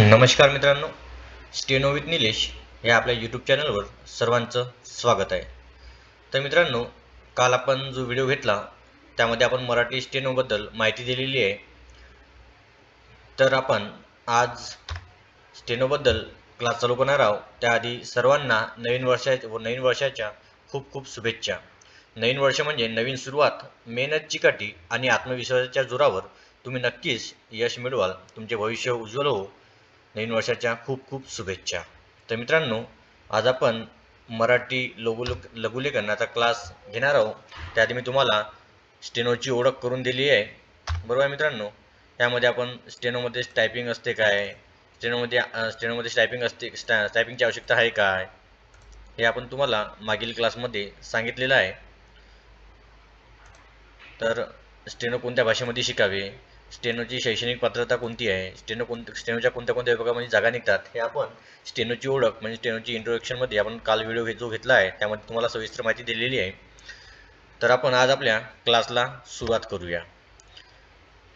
नमस्कार मित्रांनो steno with Nilesh या आपल्या यूट्यूब चॅनलवर सर्वांचं स्वागत आहे. तर मित्रांनो काल आपण जो व्हिडिओ घेतला त्यामध्ये आपण मराठी स्टेनोबद्दल माहिती दिलेली आहे. तर आपण आज स्टेनोबद्दल क्लास चालू करणार आहोत. त्याआधी सर्वांना नवीन वर्षा व नवीन वर्षाच्या खूप खूप शुभेच्छा. नवीन वर्ष म्हणजे नवीन सुरुवात मेहनत चिकाटी आणि आत्मविश्वासाच्या जोरावर तुम्ही नक्कीच यश मिळवाल. तुमचे भविष्य उज्ज्वल हो नवीन वर्षाच्या खूप खूप शुभेच्छा. तर मित्रांनो आज आपण मराठी लघुलेख लघुलेखनाचा क्लास घेणार आहोत. त्याआधी मी तुम्हाला स्टेनोची ओळख करून दिली आहे. बरोबर आहे मित्रांनो? त्यामध्ये आपण स्टेनोमध्ये टायपिंग असते काय? स्टेनोमध्ये स्टेनोमध्ये टायपिंग असते स्टा टायपिंगची आवश्यकता आहे काय? हे आपण तुम्हाला मागील क्लासमध्ये सांगितलेलं आहे. तर स्टेनो कोणत्या भाषेमध्ये शिकावे? स्टेनोची शैक्षणिक पात्रता कोणती आहे? स्टेनो कोण स्टेनोच्या कोणत्या कोणत्या विभागामध्ये जागा निघतात? हे आपण स्टेनोची ओळख म्हणजे स्टेनोची इंट्रोडक्शनमध्ये आपण काल व्हिडिओ जो घेतला आहे त्यामध्ये तुम्हाला सविस्तर माहिती दिलेली आहे. तर आपण आज आपल्या क्लासला सुरुवात करूया.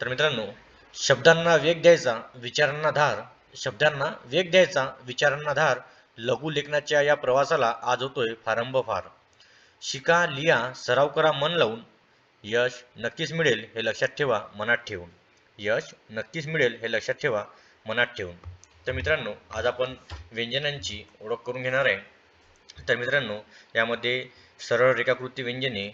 तर मित्रांनो शब्दांना वेग द्यायचा विचारांना धार शब्दांना वेग द्यायचा विचारांना धार लघु लेखनाच्या या प्रवासाला आज होतोय फारंभ फार शिका लिहा सराव करा मन लावून यश नक्कीच मिळेल हे लक्षात ठेवा मनात ठेवून. यश नक्कीच मिळेल हे लक्षात ठेवा मनात ठेवून. तर मित्रांनो आज आपण व्यंजनांची ओळख करून घेणार आहे. तर मित्रांनो यामध्ये सरळ रेखाकृती व्यंजने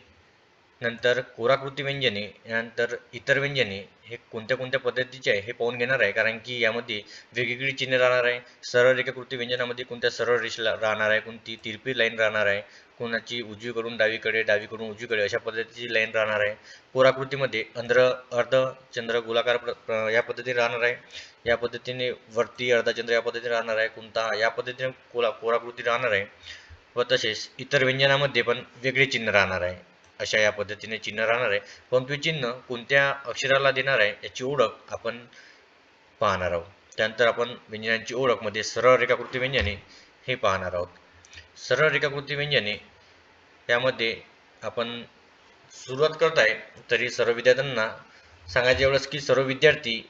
नंतर कोराकृती व्यंजने यानंतर इतर व्यंजने हे कोणत्या कोणत्या पद्धतीचे आहे हे पाहून घेणार आहे. कारण की यामध्ये वेगवेगळी चिन्हे राहणार आहे. सरळ रेखाकृती व्यंजनामध्ये कोणत्या सरळ रेषा राहणार आहे कोणती तिरपी लाईन राहणार आहे कोणाची उजवीकडून डावीकडे डावीकडून उजवीकडे अशा पद्धतीची लाईन राहणार आहे. पोराकृतीमध्ये अंध्र अर्ध चंद्र गोलाकार प्र- या पद्धतीने राहणार आहे. या पद्धतीने वरती अर्धचंद्र या पद्धतीने राहणार आहे. कोणता या पद्धतीने कोला पोराकृती राहणार आहे. व तसेच इतर व्यंजनामध्ये पण वेगळे चिन्ह राहणार आहे. अशा या पद्धतीने चिन्ह राहणार आहे. परंतु चिन्ह कोणत्या अक्षराला देणार आहे याची ओळख आपण पाहणार आहोत. त्यानंतर आपण व्यंजनांची ओळखमध्ये सरळ रेखाकृती व्यंजने हे पाहणार आहोत. सरळ रेखाकृती व्यंजने त्यामध्ये आपण सुरुवात करत आहे तरी सर्व विद्यार्थ्यांना सांगायच्या एवढंच की सर्व विद्यार्थी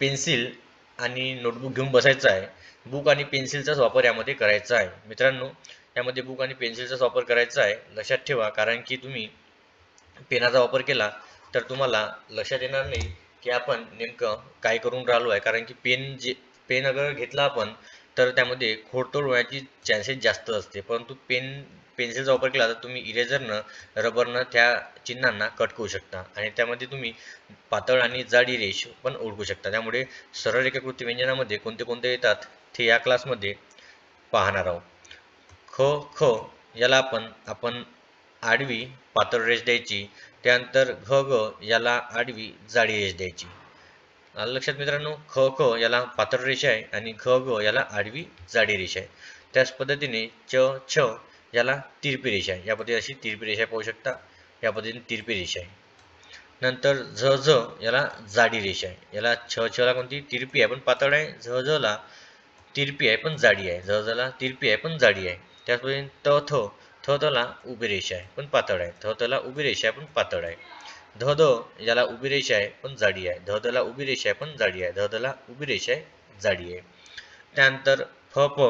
पेन्सिल आणि नोटबुक घेऊन बसायचं आहे. बुक आणि पेन्सिलचाच वापर यामध्ये करायचा आहे. मित्रांनो यामध्ये बुक आणि पेन्सिलचाच वापर करायचा आहे. लक्षात ठेवा कारण की तुम्ही पेनाचा वापर केला तर तुम्हाला लक्षात येणार नाही की आपण नेमकं काय करून राहिलो आहे. कारण की पेन जे पेन अगर घेतला आपण तर त्यामध्ये खोडतोड होण्याची चान्सेस जास्त असते. परंतु पेन पेन्सिलचा वापर केला तर तुम्ही इरेझरनं रबरनं त्या चिन्हांना कट करू शकता. आणि त्यामध्ये तुम्ही पातळ आणि जाडी रेष पण ओळखू शकता. त्यामुळे सरळ रेखाकृती व्यंजनामध्ये कोणते कोणते येतात ते या क्लासमध्ये पाहणार आहोत. ख ख याला आपण आपण आडवी पातळ रेष द्यायची. त्यानंतर घ ग याला आडवी जाडी रेष द्यायची. आलं लक्षात मित्रांनो ख ख याला पातळ रेषा आहे आणि घ ग याला आडवी जाडी रेषा आहे. त्याच पद्धतीने च छ याला तिरपी रेषा आहे. या पद्धतीने अशी तिरपी रेषा पाहू शकता. या पद्धतीने तिरपी रेषा आहे. नंतर झ झ याला जाडी रेषा आहे. याला छ छला कोणती? तिरपी आहे. पण पातळ आहे. झ झला तिरपी आहे पण जाडी आहे. झ झला तिरपी आहे पण जाडी आहे. त्याचप्रमाणे त थ थ तला उभी रेषा आहे पण पातळ आहे. थ तला उभी रेषा आहे पण पातळ आहे. ध ध याला उभी रेषा आहे पण जाडी आहे. ध धला उभी रेषा आहे पण जाडी आहे. ध धला उभी रेषा आहे जाडी आहे. त्यानंतर फ प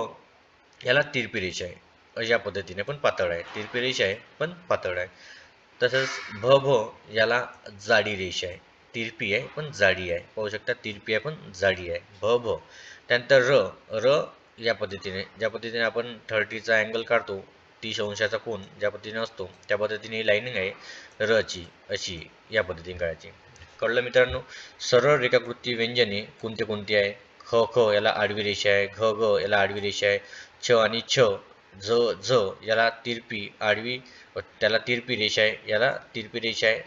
याला तिरपी रेषा आहे अशा पद्धतीने पण पातळ आहे. तिरपी रेषा आहे पण पातळ आहे. तसंच भ भ याला जाडी रेषा आहे तिरपी आहे पण जाडी आहे. पाहू शकता तिरपी आहे पण जाडी आहे. भ भ. त्यानंतर र र या पद्धतीने ज्या पद्धतीने आपण थर्टीचा अँगल काढतो तीस अंशाचा कोण ज्या पद्धतीने असतो त्या पद्धतीने ही लाईनिंग आहे रची अशी या पद्धतीने काढायची. कळलं मित्रांनो? सरळ रेखाकृती व्यंजने कोणते कोणती आहे? ख ख याला आडवी रेषा आहे घ ग याला आडवी रेषा आहे छ आणि छ झ झ याला तिरपी आडवी त्याला तिरपी रेषा आहे याला तिरपी रेषा आहे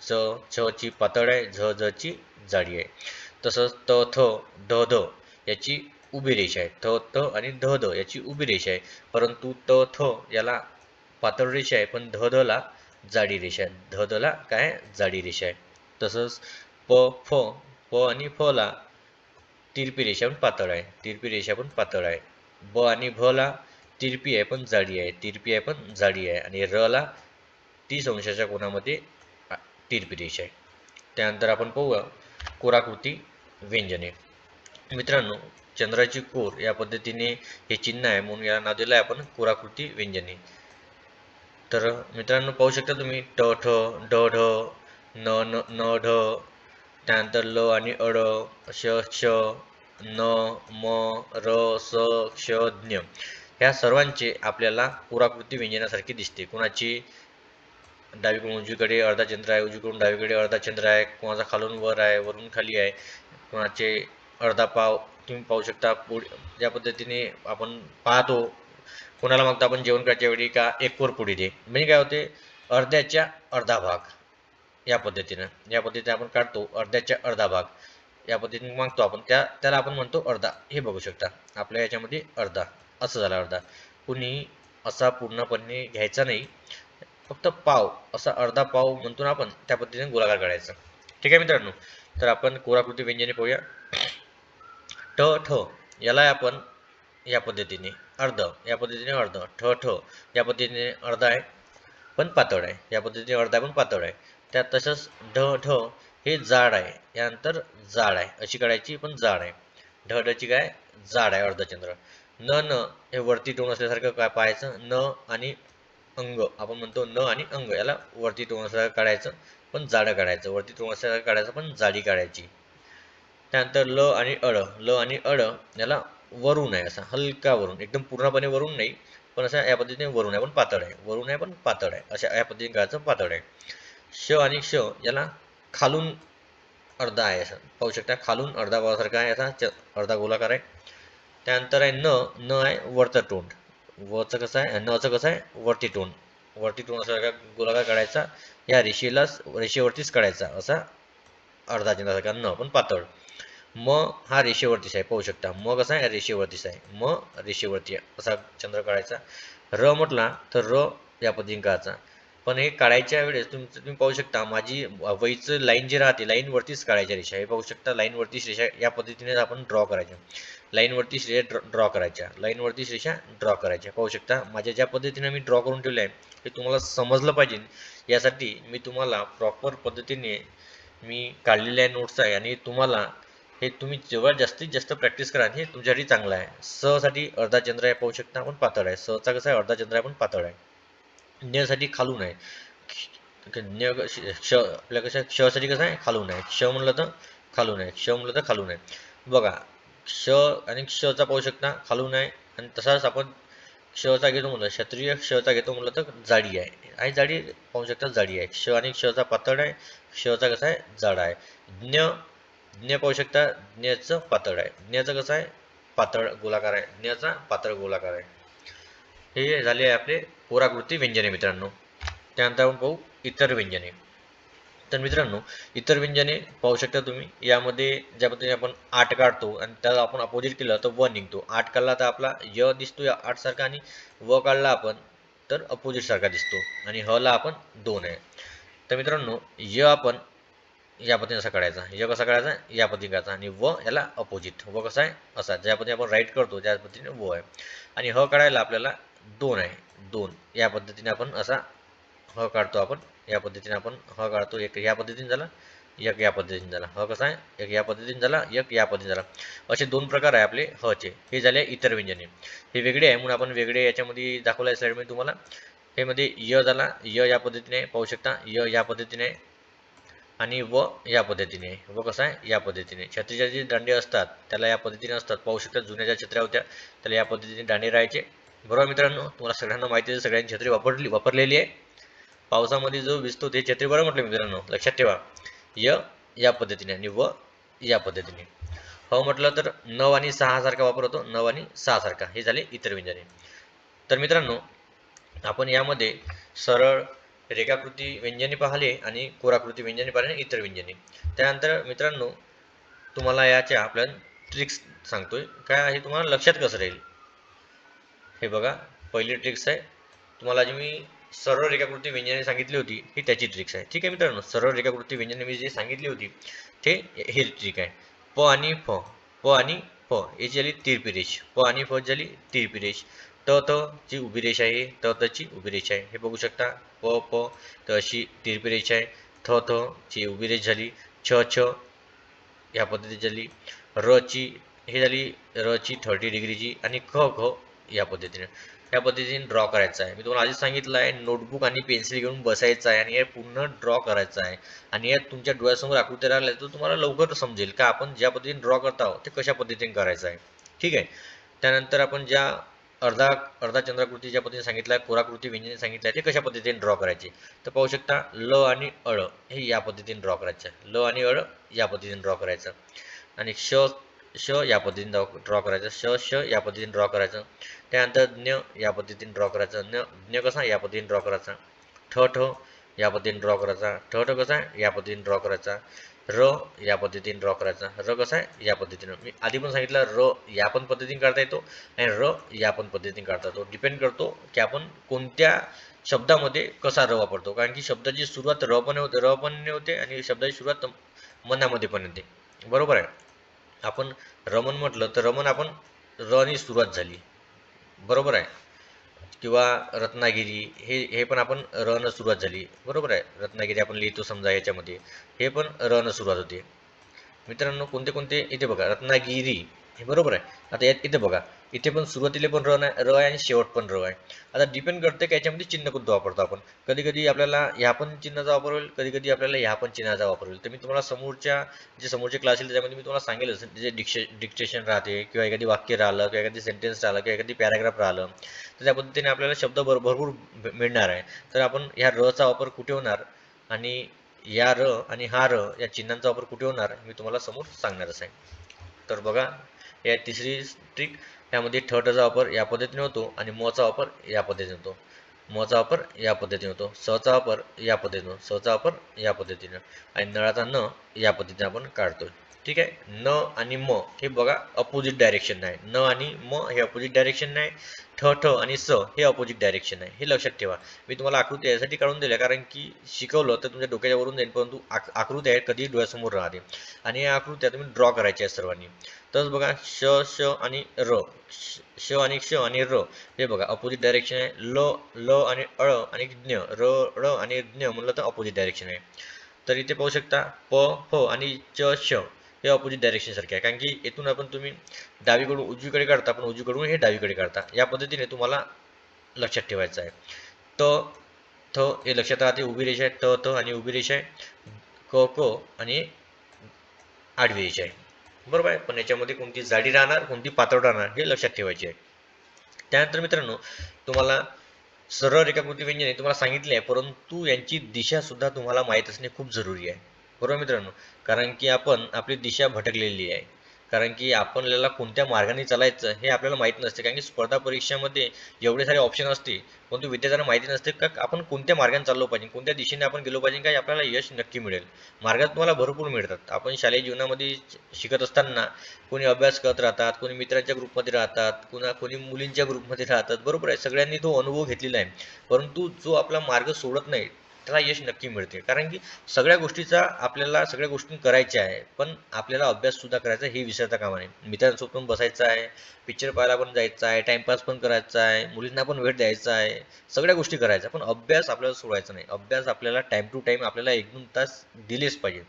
च छ ची पातळ आहे झ झ ची जाडी आहे. तसंच त थ ध ध याची उभी रेषा आहे. थ त आणि ध ध याची उभी रेषा आहे. परंतु त थ याला पातळ रेषा आहे पण ध ध ला जाडी रेषा आहे. ध ध ला काय? जाडी रेषा आहे. तसंच प फ प आणि फ ला तिरपी रेषा पण पातळ आहे. तिरपी रेषा पण पातळ आहे. ब आणि भ ला तिरपी आहे पण जाडी आहे. तिरपी आहे पण जाडी आहे. आणि र ला तीस अंशाच्या कोणामध्ये तिरपी रेषा आहे. त्यानंतर आपण पाहूया कोराकृती व्यंजने. मित्रांनो चंद्राची कोर या पद्धतीने हे चिन्ह आहे. म्हणून याला नाव दिलं आहे आपण कोराकृती व्यंजने. तर मित्रांनो पाहू शकता तुम्ही ट ठ ड ढ न न न ढ त्यानंतर ल आणि अड श क्ष न म र स क्ष ज्ञ ह्या सर्वांचे आपल्याला पुराकृती व्यंजनासारखी दिसते. कुणाची? डावीकडून उजवीकडे अर्धा चंद्र आहे उजवीकडून डावीकडे अर्धा चंद्र आहे. कोणाचा खालून वर आहे वरून खाली आहे. कोणाचे? अर्धा पाव तुम्ही पाहू शकता पुढे ज्या पद्धतीने आपण पाहतो कोणाला मागतो आपण जेवण करायच्या वेळी का एक वर पुढे दे. म्हणजे काय होते अर्ध्याच्या अर्धा भाग या पद्धतीनं या पद्धतीने आपण काढतो अर्ध्याच्या अर्धा भाग या पद्धतीने मागतो आपण. त्या त्याला आपण म्हणतो अर्धा. हे बघू शकता. आपल्या याच्यामध्ये अर्धा. असं झाला अर्धा. कुणी असा पूर्णपणे घ्यायचा नाही. फक्त पाव असा अर्धा पाव म्हणतो ना आपण त्या पद्धतीने गोलाकार काढायचा. ठीक आहे मित्रांनो? तर आपण कोराकृती व्यंजने पाहूया. ट ठ. याला आपण या पद्धतीने अर्ध या पद्धतीने अर्ध ठ ठ. या पद्धतीने अर्ध आहे पण पातळ आहे. या पद्धतीने अर्ध आहे पण पातळ आहे. त्यात तसंच ढ ढ हे जाड आहे. यानंतर जाड आहे. अशी काढायची पण जाड आहे. ढ ढची काय? जाड आहे अर्धचंद्र. न न हे वरती टोन असल्यासारखं काय पाहायचं? न आणि अंग. आपण म्हणतो न आणि अंग. याला वरती टोन असल्यासारखं काढायचं पण जाडं काढायचं. वरती टोन असल्यासारखं काढायचं पण जाडी काढायची. त्यानंतर ल आणि अळ ल आणि अळ याला वरून आहे असा हलका वरून एकदम पूर्णपणे वरून नाही पण असा या पद्धतीने वरून आहे पण पातळ आहे वरून आहे पण पातळ आहे अशा या पद्धतीने काढायचं पातळ आहे. श आणि श याला खालून अर्धा आहे असं पाहू शकता खालून अर्धा भावासारखा आहे असा च अर्धा गोलाकार आहे. त्यानंतर आहे न न आहे वरचं तोंड वचं कसं आहे नचं कसं आहे वरती तोंड वरती तोंड असा गोलाकार काढायचा या रेषेलाच रेषेवरतीच काढायचा असा अर्धा चिन्हासारखा न पण पातळ. म हा रेषेवरतीच आहे. पाहू शकता. म कसा आहे? रेषेवरतीच आहे. म रेषेवरती आहे. असा चंद्र काढायचा. र म्हटला तर र या पद्धतीने काढायचा. पण हे काढायच्या वेळेस तुम्ही तुम्ही पाहू शकता माझी वहीचं लाईन जी राहते लाईनवरतीच काढायच्या रेषा. हे पाहू शकता लाईनवरतीच रेषा या पद्धतीने आपण ड्रॉ करायच्या लाईनवरतीच रेषा ड्रॉ करायच्या. लाईनवरतीच रेषा ड्रॉ करायच्या. पाहू शकता माझ्या ज्या पद्धतीने मी ड्रॉ करून ठेवले आहे हे तुम्हाला समजलं पाहिजे. यासाठी मी तुम्हाला प्रॉपर पद्धतीने मी काढलेल्या आहे नोट्स आहे आणि तुम्हाला हे तुम्ही जेव्हा जास्तीत जास्त प्रॅक्टिस करा हे तुमच्यासाठी चांगलं आहे. सहसाठी अर्धा चंद्र आहे पाहू शकता पण पातळ आहे. सहचा कसं आहे अर्धा चंद्र आहे पण पातळ आहे. ज्ञसाठी खालून आहे. ज्ञ क्ष आपल्या कशा क्षसाठी कसं आहे खालून आहे. क्ष म्हणलं तर खालून आहे. क्ष म्हणलं तर खालून आहे. बघा क्ष आणि क्षचा पाहू शकता खालून आहे. आणि तसाच आपण क्षचा घेतो म्हणलं क्षत्रिय क्षचा घेतो म्हणलं तर जाडी आहे. आणि जाडी पाहू शकता जाडी आहे. क्ष आणि क्षचा पातळ आहे. क्षचा कसा आहे जाड आहे. ज्ञ ज्ञ पाहू शकता ज्ञचं पातळ आहे. ज्ञचं कसं आहे? पातळ गोलाकार आहे. ज्ञचा पातळ गोलाकार आहे. हे झाले आहे आपले पुराकृती व्यंजने मित्रांनो. त्यानंतर आपण पाहू इतर व्यंजने. तर मित्रांनो इतर व्यंजने पाहू शकता तुम्ही. यामध्ये ज्या पद्धतीने आपण आठ काढतो आणि त्याला आपण अपोजिट केलं तर व निघतो. आठ काढला तर आपला य दिसतो या आठ सारखा आणि व काढला आपण तर अपोजिट सारखा दिसतो. आणि ह ला आपण दोन आहे. तर मित्रांनो य आपण या पद्धतीने असा काढायचा य कसा काढायचा या पद्धतीने काढायचा आणि व याला अपोजिट व कसा आहे? असा. ज्या पद्धतीने आपण राईट करतो त्या पद्धतीने व आहे. आणि ह काढायला आपल्याला दोन आहे. दोन. या पद्धतीने आपण असा ह काढतो आपण. या पद्धतीने आपण ह काढतो. एक या पद्धतीने झाला एक या पद्धतीने झाला. ह कसा आहे? एक या पद्धतीने झाला एक या पद्धतीने झाला. असे दोन प्रकार आहे आपले हचे हे झाले इतर व्यंजने. हे वेगळे आहे म्हणून आपण वेगळे याच्यामध्ये दाखवलं आहे स्लाईडमध्ये तुम्हाला. हे मध्ये य झाला. य या पद्धतीने पाहू शकता. य या पद्धतीने आणि व या पद्धतीने. व कसं आहे? या पद्धतीने. छत्रीच्या जे दांडे असतात त्याला या पद्धतीने असतात. पाहू शकतात जुन्या ज्या छत्र्या होत्या त्याला या पद्धतीने दांडे राहायचे. बरोबर मित्रांनो तुम्हाला सगळ्यांना माहिती आहे सगळ्यांनी छत्री वापरली वापरलेली आहे. पावसामध्ये जो विजतो ते छत्री बरं म्हटलं मित्रांनो. लक्षात ठेवा. य या पद्धतीने आणि व या पद्धतीने. ह म्हटलं तर नव आणि सहा सारखा वापर होतो. नव आणि सहा सारखा. हे झाले इतर व्यंजने तर मित्रांनो आपण यामध्ये सरळ रेखाकृती व्यंजने पाहिले आणि कोराकृती व्यंजने पाहिले इतर व्यंजने. त्यानंतर मित्रांनो तुम्हाला याच्या आपल्या ट्रिक्स सांगतोय. काय आहे तुम्हाला? लक्षात कसं राहील? हे बघा पहिली ट्रिक्स आहे. तुम्हाला जी मी सरळ रेखाकृती व्यंजने सांगितली होती ही त्याची ट्रिक्स आहे. ठीक आहे मित्रांनो सरळ रेखाकृती व्यंजने मी जी सांगितली होती ते हे ट्रिक आहे. प आणि फ प आणि फ याची झाली तिरपिरेश प आणि फ झाली तिरपिरेश त त ची उभी रेषा आहे त तची उभी रेषा आहे. हे बघू शकता प प त अशी तिरपी रेषा आहे. थ थ ची उभी रेष झाली. छ छ या पद्धतीची झाली. र ची हे झाली र ची थर्टी डिग्रीची आणि ख ख या पद्धतीने. या पद्धतीने ड्रॉ करायचं आहे. मी तुम्हाला आधीच सांगितलं आहे नोटबुक आणि पेन्सिल घेऊन बसायचं आहे आणि हे पूर्ण ड्रॉ करायचं आहे. आणि या तुमच्या डोळ्यासमोर आकृती राहिल्या तर तुम्हाला लवकर समजेल का आपण ज्या पद्धतीने ड्रॉ करत आहोत ते कशा पद्धतीने करायचं आहे. ठीक आहे? त्यानंतर आपण ज्या अर्धा अर्धा चंद्राकृती ज्या पद्धतीने सांगितलं आहे कोराकृती व्यंजने सांगितलं आहे ते कशा पद्धतीने ड्रॉ करायचे? तर पाहू शकता ल आणि अळ हे या पद्धतीने ड्रॉ करायचं. आहे ल आणि अळ या पद्धतीने ड्रॉ करायचं. आणि श श या पद्धतीने ड्रॉ करायचं. श श या पद्धतीने ड्रॉ करायचं. त्यानंतर ज्ञ या पद्धतीने ड्रॉ करायचं. ज्ञ ज्ञ कसा? या पद्धतीने ड्रॉ करायचा. ठ ठ या पद्धतीने ड्रॉ करायचा. ठ ठ कसा? या पद्धतीने ड्रॉ करायचा. र या पद्धतीने ड्रॉ करायचा. र कसा आहे? या पद्धतीनं. मी आधी पण सांगितलं र या पण पद्धतीने काढता येतो आणि र या पण पद्धतीने काढता येतो. डिपेंड करतो की आपण कोणत्या शब्दामध्ये कसा र वापरतो. कारण की शब्दाची सुरुवात र पण होते र पण होते आणि शब्दाची सुरुवात मनामध्ये पण येते बरोबर आहे? आपण रमण म्हटलं तर रमण आपण र आणि सुरुवात झाली. बरोबर आहे? किंवा रत्नागिरी हे हे पण आपण र सुरुवात झाली. बरोबर आहे? रत्नागिरी आपण लिहितो समजा याच्यामध्ये. हे पण र सुरुवात होते. मित्रांनो कोणते कोणते? इथे बघा रत्नागिरी. हे बरोबर आहे. आता यात इथे बघा. इथे पण सुरुवातीला पण र नाही र आहे आणि शेवट पण र आहे. आता डिपेंड करते की याच्यामध्ये चिन्ह कोणतं वापरतो आपण? कधी कधी आपल्याला ह्या पण चिन्हाचा वापर होईल कधी कधी आपल्याला ह्या पण चिन्हाचा वापर होईल. तर मी तुम्हाला समोरच्या जे समोरचे क्लास येईल त्याच्यामध्ये मी तुम्हाला सांगेल जे डिक्शे डिक्टेशन राहते किंवा एखादी वाक्य राहिलं किंवा एखादी सेंटेन्स राहिलं किंवा एखादी पॅराग्राफ राहिलं तर त्या पद्धतीने आपल्याला शब्द भर भरपूर मिळणार आहे. तर आपण ह्या रचा वापर कुठे होणार? आणि या र आणि हा र या चिन्हांचा वापर कुठे होणार? मी तुम्हाला समोर सांगणारच आहे. तर बघा या तिसरी ट्रिक यामध्ये ठटचा वापर या पद्धतीने होतो आणि मचा वापर या पद्धतीने होतो. मचा वापर या पद्धतीने होतो. सचा वापर या पद्धतीने होतो. सचा वापर या पद्धतीने आणि नळाचा न या पद्धतीने आपण काढतो ठीक आहे? न आणि म हे बघा अपोजिट डायरेक्शन आहे न आणि म हे अपोजिट डायरेक्शन आहे ठ ठ आणि स हे अपोजिट डायरेक्शन आहे हे लक्षात ठेवा. मी तुम्हाला आकृती यासाठी काढून दिल्या कारण की शिकवलं तर तुमच्या डोक्याच्या वरून जाईल परंतु आक आकृती आहे कधी डोळ्यासमोर राहते आणि या आकृत्या तुम्ही ड्रॉ करायच्या आहेत सर्वांनी. तसंच बघा श श आणि र. श आणि क्ष आणि र. हे बघा अपोजिट डायरेक्शन आहे. ल ल आणि अळ आणि ज्ञ. र ळ आणि ज्ञ म्हणलं तर अपोजिट डायरेक्शन आहे. तर इथे पाहू शकता प फ आणि च श. हे ऑपोजिट डायरेक्शन सारखे आहे. कारण की येथून आपण तुम्ही डावीकडून उजवीकडे काढता पण उजवीकडून हे डावीकडे काढता. या पद्धतीने तुम्हाला लक्षात ठेवायचं आहे. त थ हे लक्षात राहते उभी रेषा आहे. त थ आणि उभी रेषा आहे. क क आणि आडवी रेषा आहे. बरोबर आहे? पण याच्यामध्ये कोणती जाडी राहणार कोणती पातळ राहणार हे लक्षात ठेवायचे आहे. त्यानंतर मित्रांनो तुम्हाला सरळ रेखाकृती व्यंजने तुम्हाला सांगितले आहे परंतु यांची दिशा सुद्धा तुम्हाला माहीत असणे खूप जरुरी आहे. बरोबर मित्रांनो? कारण की आपण आपली दिशा भटकलेली आहे. कारण की आपल्याला कोणत्या मार्गाने चालायचं हे आपल्याला माहीत नसते. कारण की स्पर्धा परीक्षेमध्ये एवढे सारे ऑप्शन असते परंतु विद्यार्थ्यांना माहिती नसते का आपण कोणत्या मार्गाने चाललो पाहिजे कोणत्या दिशेने आपण गेलो पाहिजे काय आपल्याला यश नक्की मिळेल. मार्गात तुम्हाला भरपूर मिळतात. आपण शालेय जीवनामध्ये शिकत असताना कोणी अभ्यास करत राहतात कोणी मित्रांच्या ग्रुपमध्ये राहतात कुणा कोणी मुलींच्या ग्रुपमध्ये राहतात. बरोबर आहे. सगळ्यांनी तो अनुभव घेतलेला आहे. परंतु जो आपला मार्ग सोडत नाही त्याला यश नक्की मिळते. कारण की सगळ्या गोष्टीचा आपल्याला सगळ्या गोष्टी करायच्या आहे पण आपल्याला अभ्यास सुद्धा करायचा हे विसरता कामा नये. मित्रांसोबत पण बसायचं आहे पिक्चर पाहायला पण जायचं आहे टाइमपास पण करायचा आहे मुलींना पण वेळ द्यायचा आहे सगळ्या गोष्टी करायच्या पण अभ्यास आपल्याला सोडायचा नाही. अभ्यास आपल्याला टाइम टू टाइम आपल्याला एक दोन तास दिलेच पाहिजे.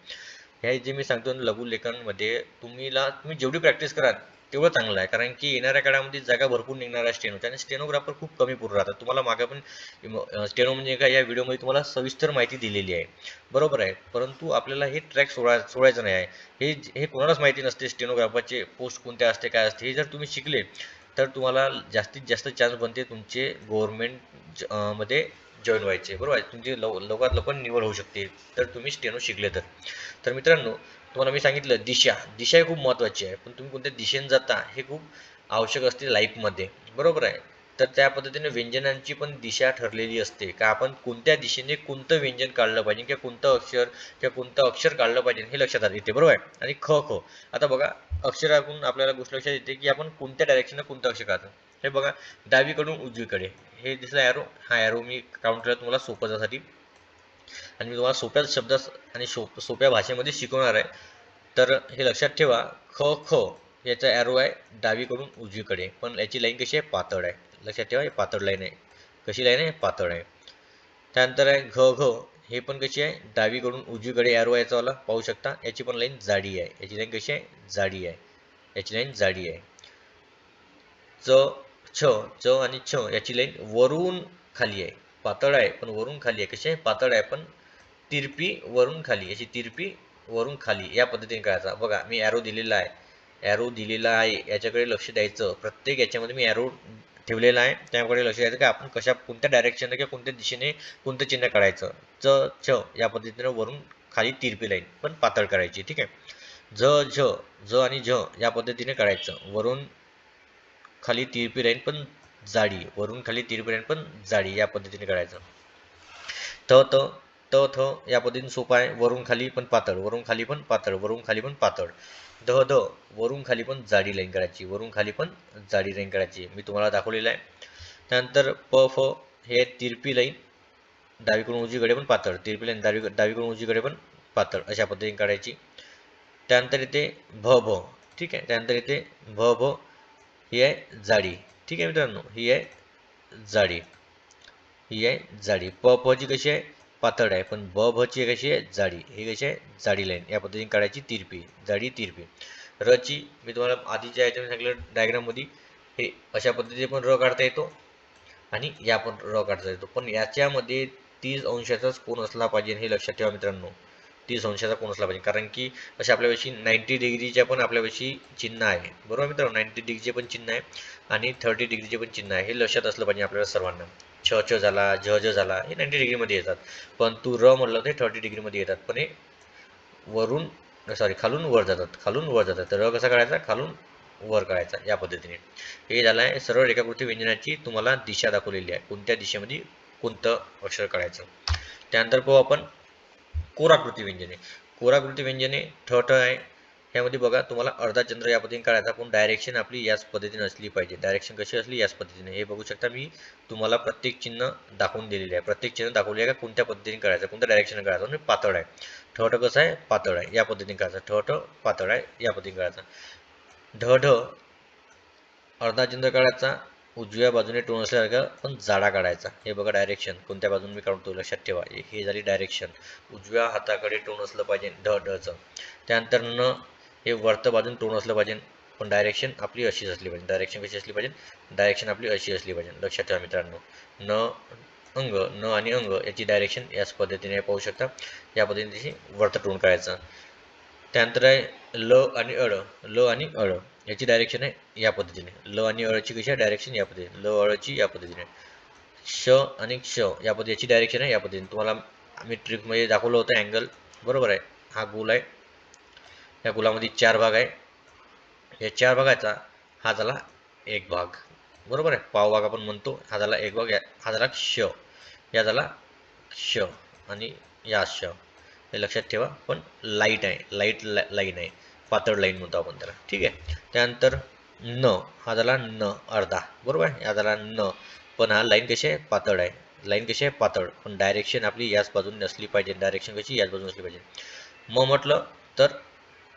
हे जे मी सांगतो लघुलेखनमध्ये तुम्हीला तुम्ही जेवढी प्रॅक्टिस कराल तेवढं चांगलं आहे. कारण की येणाऱ्या काळामध्ये जागा भरपूर निघणार आहे स्टेनोच्या आणि स्टेनोग्राफर खूप कमी पूर्ण राहतात. तुम्हाला मागे पण स्टेनो म्हणजे काय? या व्हिडिओमध्ये तुम्हाला सविस्तर माहिती दिलेली आहे. बरोबर आहे. परंतु आपल्याला हे ट्रॅक सोडा सोडायचं नाही आहे. हे हे कोणालाच माहिती नसते स्टेनोग्राफरचे पोस्ट कोणत्या असते काय असते. हे जर तुम्ही शिकले तर तुम्हाला जास्तीत जास्त चान्स बनते तुमचे गव्हर्नमेंटमध्ये जॉईन व्हायचे. बरोबर आहे. तुमची लव लवकरात लवकर निवड होऊ शकते. तर तुम्ही स्टेनो शिकले तर. तर मित्रांनो तुम्हाला मी सांगितलं दिशा. दिशा ही खूप महत्त्वाची आहे. पण तुम्ही कोणत्या दिशेने जाता हे खूप आवश्यक असते लाईफमध्ये. बरोबर आहे? तर त्या पद्धतीने व्यंजनांची पण दिशा ठरलेली असते. का आपण कोणत्या दिशेने कोणतं व्यंजन काढलं पाहिजे किंवा कोणतं अक्षर किंवा कोणतं अक्षर काढलं पाहिजे हे लक्षात येते बरोबर आहे? आणि ख ख. आता बघा अक्षरातून आपल्याला गोष्ट लक्षात येते की आपण कोणत्या डायरेक्शनला कोणतं अक्षर काढतो. हे बघा डावीकडून उजवीकडे. हे दिसला ॲरो हा ॲरो मी काउंट केला तुम्हाला सोपं जासाठी. आणि मी तुम्हाला सोप्या शब्दात आणि सोप सोप्या भाषेमध्ये शिकवणार आहे. तर हे लक्षात ठेवा ख ख याचा ॲरो आहे डावीकडून उजवीकडे. पण याची लाईन कशी आहे? पातळ आहे. लक्षात ठेवा हे पातळ लाईन आहे. कशी लाईन आहे? पातळ आहे. त्यानंतर आहे घ घ. हे पण कशी आहे? डावीकडून उजवीकडे ॲरो याचावाला पाहू शकता याची पण लाईन जाडी आहे. याची लाईन कशी आहे? जाडी आहे. याची लाईन जाडी आहे. च छ च आणि छ याची लाईन वरून खाली आहे. पातळ आहे पण वरून खाली आहे. कशी आहे? पातळ आहे पण तिरपी वरून खाली. याची तिरपी वरून खाली. या पद्धतीने करायचा. बघा मी ॲरो दिलेला आहे. ॲरो दिलेला आहे. याच्याकडे लक्ष द्यायचं. प्रत्येक याच्यामध्ये मी ॲरो ठेवलेला आहे. त्याकडे लक्ष द्यायचं की आपण कशा कोणत्या डायरेक्शनने किंवा कोणत्या दिशेने कोणतं चिन्ह काढायचं. च छ या पद्धतीने वरून खाली तिरपी लाईन पण पातळ करायची. ठीक आहे? झ झ झ आणि झ या पद्धतीने काढायचं. वरून खाली तिरपी लाईन पण जाडी वरून खाली तिरपी पण जाडी या पद्धतीने काढायचं थ त त थ या पद्धतीने सोपा आहे. वरून खाली पण पातळ वरून खाली पण पातळ वरून खाली पण पातळ. ध ध वरून खाली पण जाडी लाईन करायची वरून खाली पण जाडी लाईन करायची. मी तुम्हाला दाखवलेलं आहे. त्यानंतर प फ हे तिरपी लाईन डावीकडून उजवीकडे पण पातळ तिरपी लाईन डावी डावीकडून उजवीकडे पण पातळ अशा पद्धतीने काढायची त्यानंतर येते भ भ. ठीक आहे? त्यानंतर येते भ भ. ही आहे जाडी. ठीक आहे मित्रांनो ही आहे जाडी. ही आहे जाडी. प प कशी आहे? पातळ आहे. पण ब भची कशी आहे? जाडी. ही कशी आहे? जाडी लाईन. या पद्धतीने काढायची तिरपी. जाडी तिरपी. र ची मी तुम्हाला आधीच्या याच्यामध्ये सांगितलं डायग्राममध्ये हे अशा पद्धतीने पण र काढता येतो आणि या पण र काढता येतो. पण याच्यामध्ये तीस अंशाचाच कोण असला पाहिजे हे लक्षात ठेवा मित्रांनो. तीस अंशाचा कोण असला पाहिजे? कारण की अशा आपल्यापाशी नाईन्टी डिग्रीच्या पण आपल्यापाशी चिन्ह आहे. बरोबर मित्रांनो? नाईन्टी डिग्रीचे पण चिन्ह आहे आणि थर्टी डिग्रीचे पण चिन्ह आहे. हे लक्षात असलं पाहिजे आपल्याला सर्वांना. छ छ झाला झ झ झाला हे नाईन्टी डिग्रीमध्ये येतात. पण तू र म्हटलं ते थर्टी डिग्रीमध्ये येतात. पण हे वरून सॉरी खालून वर जातात. खालून वर जातात. तर र कसा काढायचा? खालून वर काढायचा या पद्धतीने. हे झालं आहे सरळ रेखाकृती व्यंजनाची तुम्हाला दिशा दाखवलेली आहे. कोणत्या दिशेमध्ये कोणतं अक्षर काढायचं? त्यानंतर पाहू आपण कोराकृती व्यंजने. कोराकृती व्यंजने ठ ठ आहे. ह्यामध्ये बघा तुम्हाला अर्धा चंद्र या पद्धतीने काढायचा पण डायरेक्शन आपली याच पद्धतीने असली पाहिजे. डायरेक्शन कशी असली? याच पद्धतीने. हे बघू शकता मी. तुम्हाला प्रत्येक चिन्ह दाखवून दिलेले आहे. प्रत्येक चिन्ह दाखवले आहे का? कोणत्या पद्धतीने काढायचं? कोणत्या डायरेक्शन काढायचं? म्हणजे पातळ आहे. ठठ कसं आहे? पातळ आहे. या पद्धतीने काढायचं. ठ ठ पातळ आहे. या पद्धतीने काढायचा. ढ ढ अर्धा चंद्र काढायचा. उजव्या बाजूने टोन असल्यासारखा पण जाडा काढायचा. हे बघा डायरेक्शन कोणत्या बाजूने मी काढतो लक्षात ठेवा. हे झाली डायरेक्शन उजव्या हाताकडे टोन असलं पाहिजे. ढ ढचं त्यानंतर न हे वरतं बाजून टोन असलं पाहिजे. पण डायरेक्शन आपली अशीच असली पाहिजे. डायरेक्शन कशी असली पाहिजे? डायरेक्शन आपली अशी असली पाहिजे. लक्षात ठेवा मित्रांनो. न अंग न आणि अंग याची डायरेक्शन याच पद्धतीने पाहू शकता. या पद्धतीने त्याची वरतं टोन करायचं त्यानंतर आहे ल आणि अळ ल आणि अळ याची डायरेक्शन आहे या पद्धतीने. ल आणि अळची कशी आहे? डायरेक्शन या पद्धतीने. ल अळची या पद्धतीने. श आणि क्ष या पद्धती याची डायरेक्शन आहे या पद्धतीने. तुम्हाला आम्ही ट्रिकमध्ये दाखवलं होतं अँगल बरोबर आहे? हा गोल आहे. या गोलामध्ये चार भाग आहे. या चार भागाचा हा झाला एक भाग. बरोबर आहे? पाव भाग आपण म्हणतो. हा झाला एक भाग. या- हा झाला क्ष. या झाला क्ष आणि या श. हे लक्षात ठेवा. पण लाइट आहे. लाइट लाईन आहे. पातळ लाईन म्हणतो आपण त्याला. ठीक आहे? त्यानंतर न हा झाला न अर्धा. बरोबर आहे? हा झाला न. पण हा लाईन कशी आहे? पातळ आहे. लाईन कशी आहे? पातळ. पण डायरेक्शन आपली याच बाजून नसली पाहिजे. डायरेक्शन कशी? याच बाजूने असली पाहिजे. म म्हटलं तर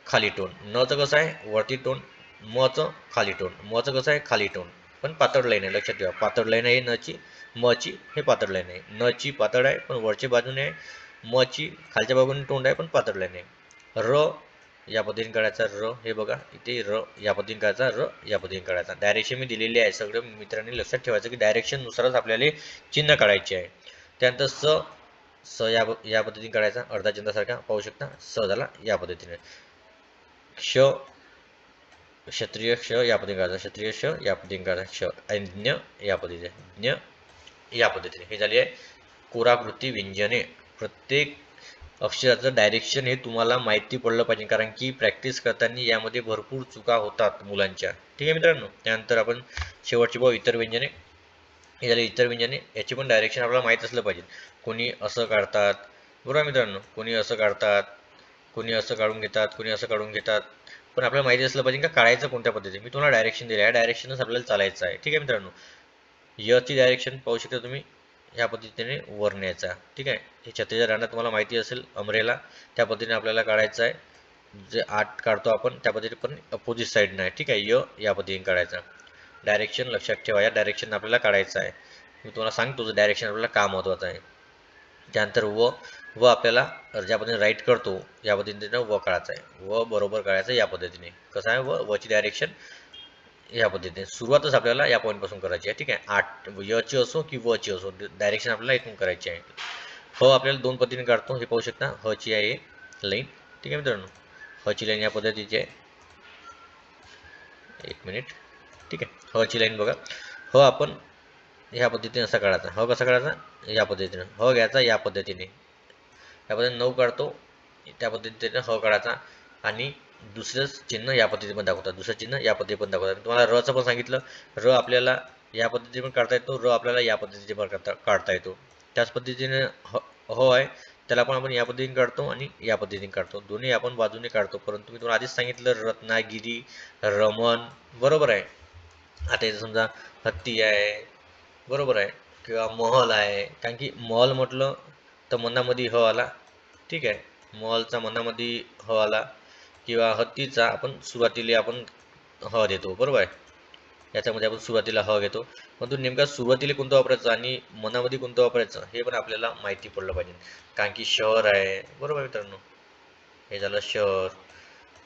खाली टोन नचं कसं आहे? वरती टोन मचं खाली टोन मचं कसं आहे? खाली टोन पण पातळ लाईन आहे. लक्षात ठेवा. पातळ लाईन आहे नची मची हे पातळ लाईन आहे. नची पातळ आहे पण वरच्या बाजूने आहे. मची खालच्या बाजूने तोंड आहे पण पातळ लाईन आहे. र या पद्धतीने काढायचा र हे बघा इथे र या पद्धतीने करायचा र या पद्धतीने काढायचा डायरेक्शन मी दिलेली आहे सगळं मित्रांनी लक्षात ठेवायचं की डायरेक्शननुसारच आपल्याला चिन्ह काढायचे आहे. त्यानंतर स स या या पद्धतीने काढायचा अर्धा चिन्हासारखा पाहू शकता स झाला या पद्धतीने. क्ष क्षत्रिय क्ष या पद्धतीने काढायचा क्षत्रिय क्ष या पद्धतीने काढायचा क्ष आणि ज्ञ या पद्धतीने ज्ञ या पद्धतीने. हे झाली आहे कोराकृती व्यंजने प्रत्येक अक्षराचं डायरेक्शन हे तुम्हाला माहिती पडलं पाहिजे. कारण की प्रॅक्टिस करताना यामध्ये भरपूर चुका होतात मुलांच्या. ठीक आहे मित्रांनो? त्यानंतर आपण शेवटचे भाऊ इतर व्यंजने. हे झाले इतर व्यंजने याची पण डायरेक्शन आपल्याला माहीत असलं पाहिजे. कोणी असं काढतात. बरोबर मित्रांनो? कोणी असं काढतात. कोणी असं काढून घेतात. कोणी असं काढून घेतात. पण आपल्याला माहिती असलं पाहिजे का काढायचं कोणत्या पद्धतीने? मी तुम्हाला डायरेक्शन दिलं आहे डायरेक्शनच आपल्याला चालायचं आहे. ठीक आहे मित्रांनो? यची डायरेक्शन पाहू शकता तुम्ही. ह्या पद्धतीने वर न्यायचा. ठीक आहे? हे छत्रीच्या दांडा तुम्हाला माहिती असेल अमरेला. त्या पद्धतीने आपल्याला काढायचं आहे. जे आठ काढतो आपण त्या पद्धतीने पण अपोजिट साईडनं आहे. ठीक आहे? य या पद्धतीने काढायचा. डायरेक्शन लक्षात ठेवा. या डायरेक्शन आपल्याला काढायचं आहे. मी तुम्हाला सांगतो डायरेक्शन आपल्याला का महत्त्वाचं आहे. त्यानंतर व व आपल्याला ज्या पद्धतीने राईट करतो या पद्धतीने व काढायचं आहे. व बरोबर काढायचं या पद्धतीने. कसं आहे? व वची डायरेक्शन या पद्धतीने. सुरुवातच आपल्याला या पॉईंटपासून करायची आहे. ठीक आहे? आठ यची असो की ची असो डायरेक्शन आपल्याला इथून करायची आहे. ह आपल्याला दोन पद्धतीने काढतो. हे पाहू शकता. ह ची आहे लाईन ठीक आहे मित्रांनो? ची लाईन या पद्धतीची आहे. एक मिनिट ठीक आहे? हची लाईन बघा. ह आपण ह्या पद्धतीने असा काढायचा. ह कसा काढायचा? या पद्धतीने. ह घ्यायचा या पद्धतीने. या पद्धतीने नऊ काढतो. त्या पद्धतीने ह काढायचा आणि दुसरंच चिन्ह या पद्धतीने पण दाखवतात दुसरं चिन्ह या पद्धती पण दाखवतात. तुम्हाला रचं पण सांगितलं र आपल्याला या पद्धतीने पण काढता येतो र आपल्याला या पद्धतीने पण काढता काढता येतो. त्याच पद्धतीने ह हो आहे त्याला पण आपण या पद्धतीने काढतो आणि या पद्धतीने काढतो. दोन्ही आपण बाजूने काढतो परंतु मी तुम्हाला आधीच सांगितलं रत्नागिरी रमण बरोबर आहे. आता इथं समजा हत्ती आहे बरोबर आहे किंवा महल आहे कारण की महल म्हटलं तर मनामध्ये ह आला ठीक आहे. महलचा मनामध्ये ह आला. किंवा हत्तीचा आपण सुरुवातीला आपण ह देतो बरोबर आहे? याच्यामध्ये आपण सुरुवातीला ह घेतो. परंतु नेमका सुरुवातीला कोणतं वापरायचं आणि मनामध्ये कोणतं वापरायचं हे पण आपल्याला माहिती पडलं पाहिजे. कारण की शहर आहे बरोबर आहे मित्रांनो? हे झालं शहर.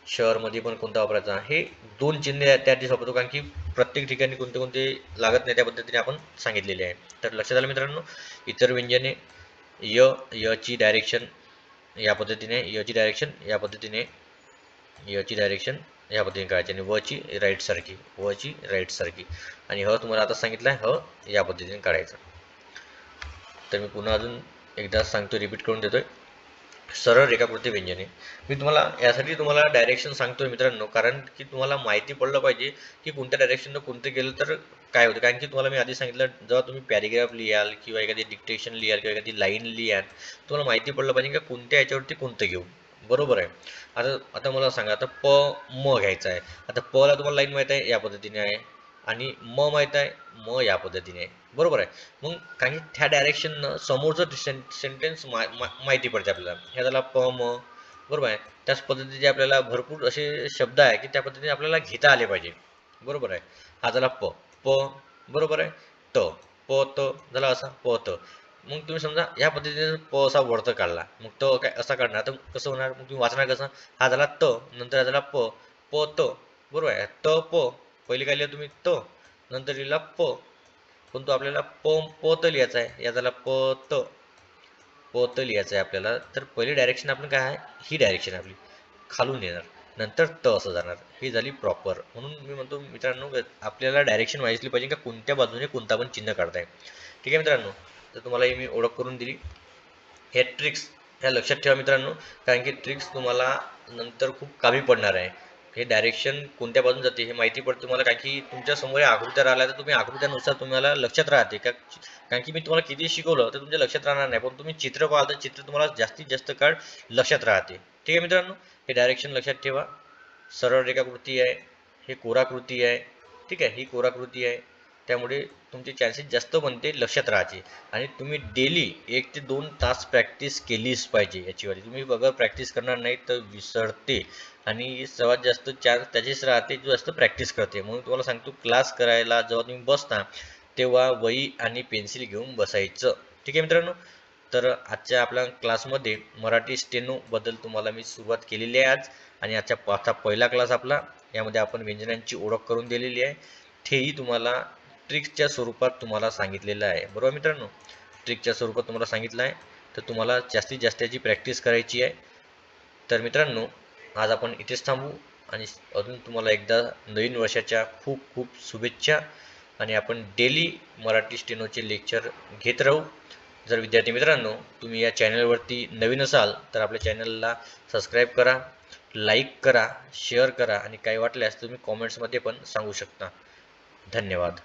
शहरमध्ये पण कोणता वापरायचा? हे दोन चिन्हे त्या दिवशी वापरतो कारण की प्रत्येक ठिकाणी कोणते कोणते लागत नाही त्या पद्धतीने आपण सांगितलेले आहे. तर लक्षात आलं मित्रांनो? इतर व्यंजने य यची डायरेक्शन या पद्धतीने यची डायरेक्शन या पद्धतीने याची डायरेक्शन या पद्धतीने काढायची आणि वची राईट सारखी वची राईट सारखी. आणि ह तुम्हाला आता सांगितलं आहे ह या पद्धतीने काढायचं. तर मी पुन्हा अजून एकदा सांगतो रिपीट करून देतोय. सरळ रेखाकृती व्यंजने. मी तुम्हाला यासाठी तुम्हाला डायरेक्शन सांगतोय मित्रांनो कारण की तुम्हाला माहिती पडलं पाहिजे की कोणत्या डायरेक्शननं कोणतं केलं तर काय होतं. कारण की तुम्हाला मी आधी सांगितलं जेव्हा तुम्ही पॅरेग्राफ लिहाल किंवा एखादी डिक्टेशन लिहाल किंवा एखादी लाईन लिहाल तुम्हाला माहिती पडलं पाहिजे की कोणत्या याच्यावरती कोणतं घेऊ. बरोबर आहे. आता आता मला सांगा आता प म घ्यायचं आहे. आता प ला तुम्हाला लाईन माहीत आहे या पद्धतीने आहे. आणि म माहीत आहे म या पद्धतीने आहे. बरोबर आहे. मग कारण की त्या डायरेक्शननं समोरचं सेंटेन्स मा मा माहिती पडते आपल्याला. ह्या झाला प म. बरोबर आहे. त्याच पद्धतीचे आपल्याला भरपूर असे शब्द आहे की त्या पद्धतीने आपल्याला घेता आले पाहिजे. बरोबर आहे. हा झाला प. प. बरोबर आहे. त. प त. झाला असा प त. मग तुम्ही समजा या पद्धतीने प असा वरतं काढला. मग त काय असा काढणार? तर कसं होणार? मग तुम्ही वाचणार कसं? हा झाला त नंतर हा झाला प. प त. बरोबर आहे? त प. पहिले काय लिहा तुम्ही? त. नंतर लिहिला प. परंतु आपल्याला प प त लिहायचा आहे. या झाला प त. प त लिहायचं आहे आपल्याला. तर पहिली डायरेक्शन आपण काय आहे? ही डायरेक्शन आपली. खालून येणार. नंतर त असं जाणार. ही झाली प्रॉपर म्हणून मी म्हणतो मित्रांनो आपल्याला डायरेक्शन माहिती पाहिजे का कोणत्या बाजूने कोणता पण चिन्ह काढताय ठीक आहे मित्रांनो? तर तुम्हाला ही मी ओळख करून दिली. हे ट्रिक्स ह्या लक्षात ठेवा मित्रांनो कारण की ट्रिक्स तुम्हाला नंतर खूप कामी पडणार आहे. हे डायरेक्शन कोणत्या बाजून जाते हे माहिती पडते तुम्हाला कारण की तुमच्यासमोर आकृत्या राहिल्या तर तुम्ही आकृत्यानुसार तुम्हाला लक्षात राहते. का कारण की मी तुम्हाला किती शिकवलं तर तुमच्या लक्षात राहणार नाही पण तुम्ही चित्र पाहाल तर चित्र तुम्हाला जास्तीत जास्त काळ लक्षात राहते. ठीक आहे मित्रांनो? हे डायरेक्शन लक्षात ठेवा. सरळ रेखाकृती आहे हे कोराकृती आहे. ठीक आहे? ही कोराकृती आहे. त्यामुळे तुमचे चान्सेस जास्त बनते लक्षात राहायचे. आणि तुम्ही डेली एक ते दोन तास प्रॅक्टिस केलीच पाहिजे याचीवाली तुम्ही बघा प्रॅक्टिस करणार नाही तर विसरते. आणि सर्वात जास्त चान्स त्याचेच राहते जो जास्त प्रॅक्टिस करते. म्हणून तुम्हाला सांगतो क्लास करायला जेव्हा तुम्ही बसता तेव्हा वही आणि पेन्सिल घेऊन बसायचं. ठीक आहे मित्रांनो? तर आजच्या आपल्या क्लासमध्ये मराठी स्टेनोबद्दल तुम्हाला मी सुरुवात केलेली आहे आज. आणि आजच्या पाचा पहिला क्लास आपला. यामध्ये आपण व्यंजनांची ओळख करून दिलेली आहे. तेही तुम्हाला ट्रिक्सच्या स्वरूपात तुम्हाला सांगितलेलं आहे. बरोबर मित्रांनो? ट्रिकच्या स्वरूपात तुम्हाला सांगितलं आहे. तर तुम्हाला जास्तीत जास्त याची प्रॅक्टिस करायची आहे. तर मित्रांनो आज आपण इथेच थांबू आणि अजून तुम्हाला एकदा नवीन वर्षाच्या खूप खूप शुभेच्छा आणि आपण डेली मराठी स्टेनोचे लेक्चर घेत राहू. जर विद्यार्थी मित्रांनो तुम्ही या चॅनलवरती नवीन असाल तर आपल्या चॅनलला सबस्क्राईब करा लाईक करा शेअर करा आणि काही वाटल्यास तुम्ही कॉमेंट्समध्ये पण सांगू शकता. धन्यवाद.